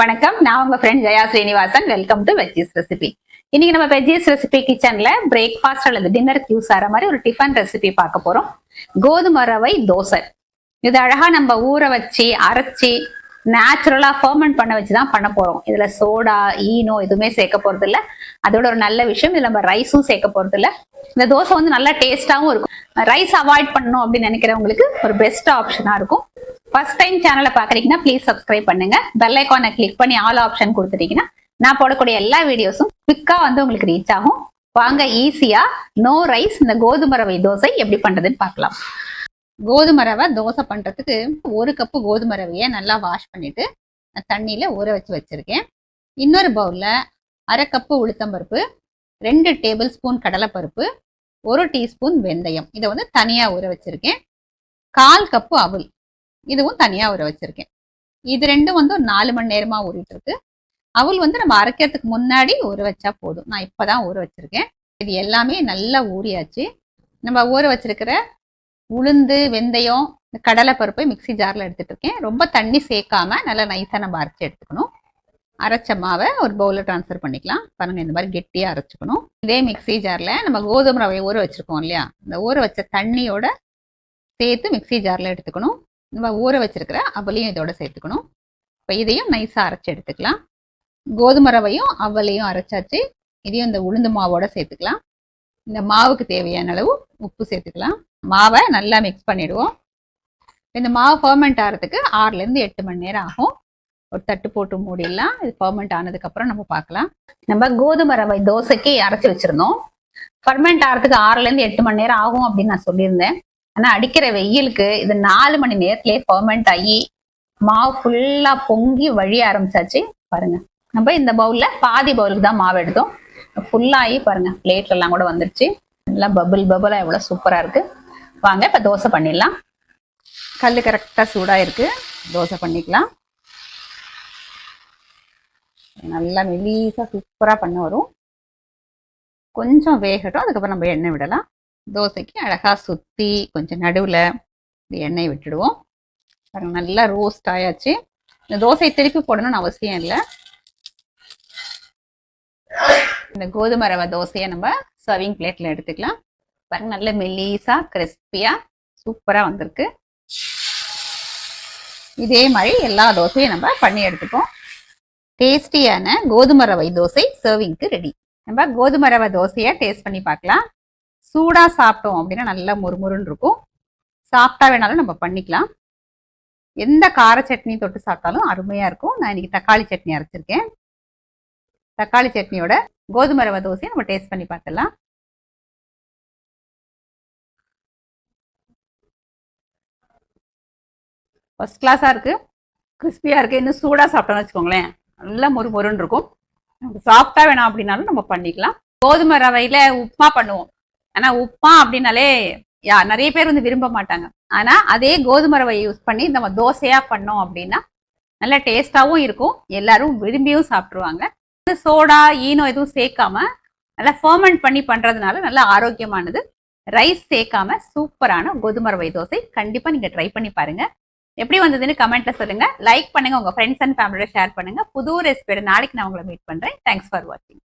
வணக்கம். நான் உங்க friend Jaya Srinivasan. Welcome to Veggies recipe இன்னைக்கு நம்ம வெஜ்ஜீஸ் ரெசிபி கிச்சன்ல பிரேக்ஃபாஸ்ட் அல்லது டின்னருக்கு யூஸ் ஆகிற மாதிரி ஒரு டிஃபன் ரெசிபி பார்க்க போறோம். கோதுமை ரவை தோசை. இது அழகா நம்ம ஊற வச்சு அரைச்சி நேச்சுரலா ஃபர்மெண்ட் பண்ண வச்சு தான் பண்ண போறோம். இதுல சோடா ஈனோ எதுவுமே சேர்க்க போறது இல்ல அதோட ஒரு நல்ல விஷயம் இதுல நம்ம ரைஸும் சேர்க்க போறது இல்ல இந்த தோசை வந்து நல்லா டேஸ்டாவும் இருக்கும். ரைஸ் அவாய்ட் பண்ணணும் அப்படின்னு நினைக்கிறவங்களுக்கு ஒரு பெஸ்ட் ஆப்ஷனா இருக்கும். ஃபர்ஸ்ட் டைம் சேனலை பாக்குறீங்கன்னா ப்ளீஸ் சப்ஸ்கிரைப் பண்ணுங்க. பெல் ஐக்கானை கிளிக் பண்ணி ஆல் ஆப்ஷன் கொடுத்துட்டீங்கன்னா நான் போடக்கூடிய எல்லா வீடியோஸும் குவிக்கா வந்து உங்களுக்கு ரீச் ஆகும். வாங்க ஈஸியா நோ ரைஸ் இந்த கோதுமை ரவை தோசை எப்படி பண்றதுன்னு பார்க்கலாம். கோதுமை ரவை தோசை பண்றதுக்கு ஒரு கப்பு கோதுமை ரவையை நல்லா வாஷ் பண்ணிட்டு தண்ணியில ஊற வச்சு வச்சிருக்கேன். இன்னொரு பவுல்ல அரை கப்பு உளுத்தம்பருப்பு ரெண்டு டேபிள் ஸ்பூன் கடலைப்பருப்பு ஒரு டீஸ்பூன் வெந்தயம். இதை வந்து தனியா ஊற வச்சிருக்கேன். கால் கப்பு அவுல். இதுவும் தனியாக ஊற வச்சிருக்கேன். இது ரெண்டும் வந்து ஒரு நாலு மணி நேரமாக ஊறிட்டு இருக்கு அவள் வந்து நம்ம அரைக்கிறதுக்கு முன்னாடி ஊற வச்சா போதும். நான் இப்போ தான் ஊற வச்சிருக்கேன். இது எல்லாமே நல்லா ஊறியாச்சு. நம்ம ஊற வச்சிருக்கிற உளுந்து வெந்தயம் இந்த கடலை பருப்பை மிக்ஸி ஜார்ல எடுத்துட்டு இருக்கேன் ரொம்ப தண்ணி சேர்க்காம நல்லா நைஸாக நம்ம அரைச்சி எடுத்துக்கணும். அரைச்ச மாவை ஒரு பவுலில் ட்ரான்ஸ்ஃபர் பண்ணிக்கலாம். பாருங்கள் இந்த மாதிரி கெட்டியாக அரைச்சிக்கணும். இதே மிக்ஸி ஜாரில் நம்ம கோதுமை ரவையை ஊற வச்சுருக்கோம் இல்லையா? இந்த ஊற வச்ச தண்ணியோட சேர்த்து மிக்ஸி ஜாரில் எடுத்துக்கணும். நம்ம ஊற வச்சிருக்கிற அவலையும் இதோட சேர்த்துக்கணும். இப்போ இதையும் நைஸாக அரைச்சி எடுத்துக்கலாம். கோதுமை ரவையும் அவலையும் அரைச்சாச்சு. இதையும் இந்த உளுந்து மாவோட சேர்த்துக்கலாம். இந்த மாவுக்கு தேவையான அளவு உப்பு சேர்த்துக்கலாம். மாவை நல்லா மிக்ஸ் பண்ணிடுவோம். இந்த மாவு ஃபர்மெண்ட் ஆகிறதுக்கு ஆறுலேருந்து எட்டு மணி நேரம் ஆகும். ஒரு தட்டு போட்டு மூடிடலாம். இது ஃபர்மெண்ட் ஆனதுக்கப்புறம் நம்ம பார்க்கலாம். நம்ம கோதுமை ரவை தோசைக்கு அரைச்சி வச்சிருந்தோம். ஃபர்மெண்ட் ஆகிறதுக்கு ஆறுலேருந்து எட்டு மணி நேரம் ஆகும் அப்படின்னு நான் சொல்லியிருந்தேன். ஆனா அடிக்கிற வெயிலுக்கு இது நாலு மணி நேரத்திலேயே ஃபர்மெண்ட் ஆகி மாவு ஃபுல்லா பொங்கி வழிய ஆரம்பிச்சாச்சு. பாருங்க. நம்ம இந்த பவுல்ல பாதி பவுலுக்கு தான் மாவு எடுத்தோம். ஃபுல்லாகி பாருங்க. பிளேட்ல எல்லாம் கூட வந்துருச்சு. நல்லா பபுள் பபுளா எவ்வளவு சூப்பரா இருக்கு. வாங்க இப்ப தோசை பண்ணிடலாம். கல் கரெக்டா சூடா இருக்கு தோசை பண்ணிக்கலாம். நல்லா மெலீஸா சூப்பரா பண்ண வரும். கொஞ்சம் வேகட்டும். அதுக்கப்புறம் நம்ம எண்ணெய் விடலாம். தோசைக்கு அழகாக சுற்றி கொஞ்சம் நடுவில் இந்த எண்ணெய் விட்டுடுவோம். பாருங்க நல்லா ரோஸ்ட் ஆயாச்சு. இந்த தோசை திருப்பி போடணும்னு அவசியம் இல்லை. இந்த கோதுமை ரவை தோசையை நம்ம சர்விங் பிளேட்டில் எடுத்துக்கலாம். பாருங்க நல்ல மெல்லீஸாக கிறிஸ்பியாக சூப்பராக வந்திருக்கு. இதே மாதிரி எல்லா தோசையும் நம்ம பண்ணி எடுத்துப்போம். டேஸ்டியான கோதுமை ரவை தோசை சர்விங்க்கு ரெடி நம்ம கோதுமை ரவை தோசையை டேஸ்ட் பண்ணி பார்க்கலாம். சூடாக சாப்பிட்டோம் அப்படின்னா நல்லா முறுமுறுன்னு இருக்கும். சாப்பிட்டா வேணாலும் நம்ம பண்ணிக்கலாம். எந்த கார சட்னி தொட்டு சாப்பிட்டாலும் அருமையாக இருக்கும். நான் இன்னைக்கு தக்காளி சட்னி அரைச்சிருக்கேன். தக்காளி சட்னியோட கோதுமை ரவை தோசையை நம்ம டேஸ்ட் பண்ணி பார்த்துடலாம். ஃபஸ்ட் கிளாஸாக இருக்குது கிறிஸ்பியாக இருக்குது இன்னும் சூடாக சாப்பிட்டோம்னு வச்சுக்கோங்களேன். நல்லா மொறு மொறுன்னு இருக்கும் சாப்பிட்டா வேணாம் அப்படின்னாலும் நம்ம பண்ணிக்கலாம். கோதுமை ரவையில் உப்புமா பண்ணுவோம். ஆனா உப்புமா அப்படின்னாலே யா நிறைய பேர் வந்து விரும்ப மாட்டாங்க. ஆனா அதே கோதுமை ரவை யூஸ் பண்ணி நம்ம தோசையா பண்ணோம் அப்படின்னா நல்ல டேஸ்டாவும் இருக்கும். எல்லாரும் விரும்பியும் சாப்பிட்ருவாங்க சோடா ஈனோ எதுவும் சேர்க்காம நல்லா ஃபர்மெண்ட் பண்ணி பண்றதுனால நல்லா ஆரோக்கியமானது. ரைஸ் சேர்க்காம சூப்பரான கோதுமை ரவை தோசை கண்டிப்பா நீங்க ட்ரை பண்ணி பாருங்க. எப்படி வந்ததுன்னு கமெண்ட்ல சொல்லுங்க. லைக் பண்ணுங்க உங்க ஃப்ரெண்ட்ஸ் அண்ட் ஃபேமிலியோட ஷேர் பண்ணுங்க. புது ரெசிபியோட நாளைக்கு நான் உங்களை மீட் பண்றேன். தேங்க்ஸ் ஃபார் வாட்சிங்